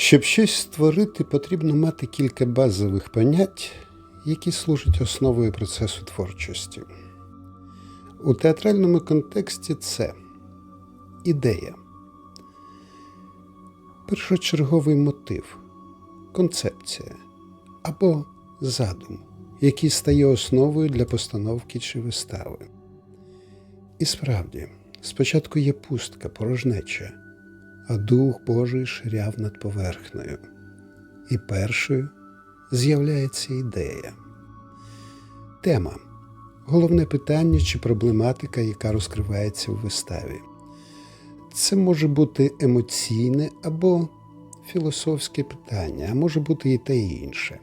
Щоб щось створити, потрібно мати кілька базових понять, які служать основою процесу творчості. У театральному контексті це ідея, першочерговий мотив, концепція або задум, який стає основою для постановки чи вистави. І справді, спочатку є пустка, порожнеча, а Дух Божий ширяв над поверхнею. І першою з'являється ідея. Тема головне питання чи проблематика, яка розкривається в виставі. Це може бути емоційне або філософське питання, а може бути і те і інше.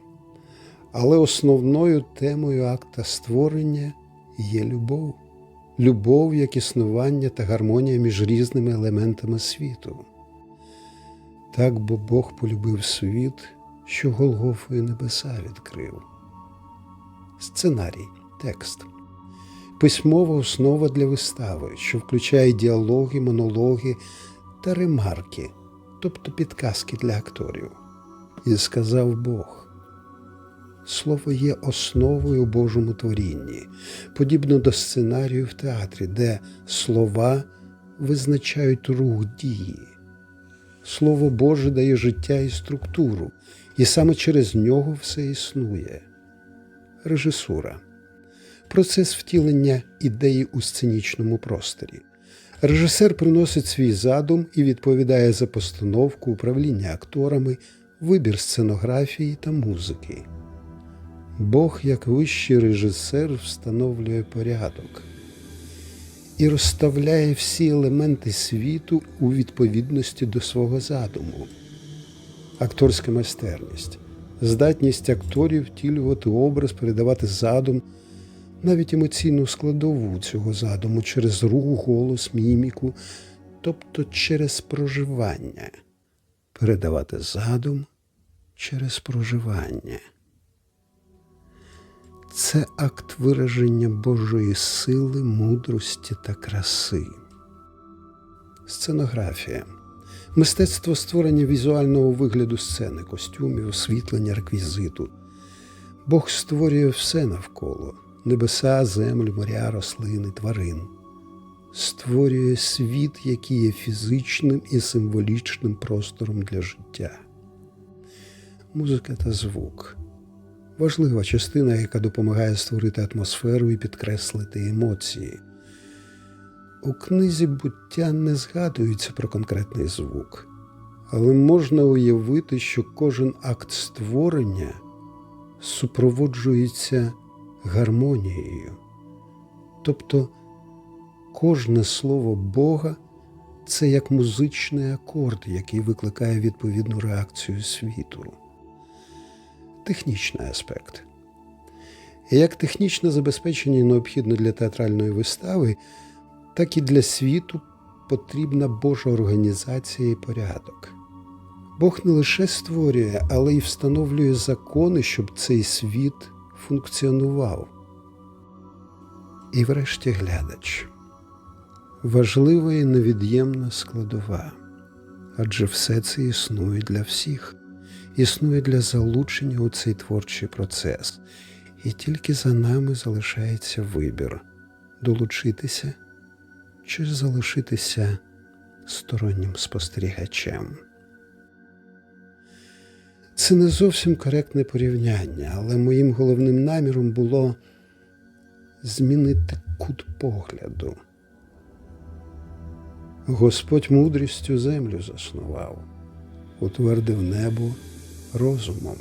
Але основною темою акта створення є любов. Любов як існування та гармонія між різними елементами світу. Так бо Бог полюбив світ, що Голгофою небеса відкрив. Сценарій, текст. Письмова основа для вистави, що включає діалоги, монологи та ремарки, тобто підказки для акторів. І сказав Бог. Слово є основою у Божому творінні, подібно до сценарію в театрі, де слова визначають рух дії. Слово Боже дає життя і структуру, і саме через нього все існує. Режисура процес втілення ідеї у сценічному просторі. Режисер приносить свій задум і відповідає за постановку, управління акторами, вибір сценографії та музики. Бог, як вищий режисер, встановлює порядок і розставляє всі елементи світу у відповідності до свого задуму. Акторська майстерність, здатність акторів втілювати образ, передавати задум, навіть емоційну складову цього задуму через рух, голос, міміку, тобто через проживання, передавати задум через проживання. Це акт вираження Божої сили, мудрості та краси. Сценографія. Мистецтво створення візуального вигляду сцени, костюмів, освітлення, реквізиту. Бог створює все навколо небеса, землю, моря, рослини, тварин. Створює світ, який є фізичним і символічним простором для життя. Музика та звук важлива частина, яка допомагає створити атмосферу і підкреслити емоції. У книзі буття не згадується про конкретний звук, але можна уявити, що кожен акт створення супроводжується гармонією. Тобто кожне слово Бога це як музичний акорд, який викликає відповідну реакцію світу технічний аспект. Як технічне забезпечення необхідне для театральної вистави, так і для світу потрібна Божа організація і порядок. Бог не лише створює, але й встановлює закони, щоб цей світ функціонував. І врешті глядач важлива і невід'ємна складова, адже все це існує для всіх існує для залучення у цей творчий процес, і тільки за нами залишається вибір долучитися чи залишитися стороннім спостерігачем. Це не зовсім коректне порівняння, але моїм головним наміром було змінити кут погляду. Господь мудрістю землю заснував, утвердив небо розумом.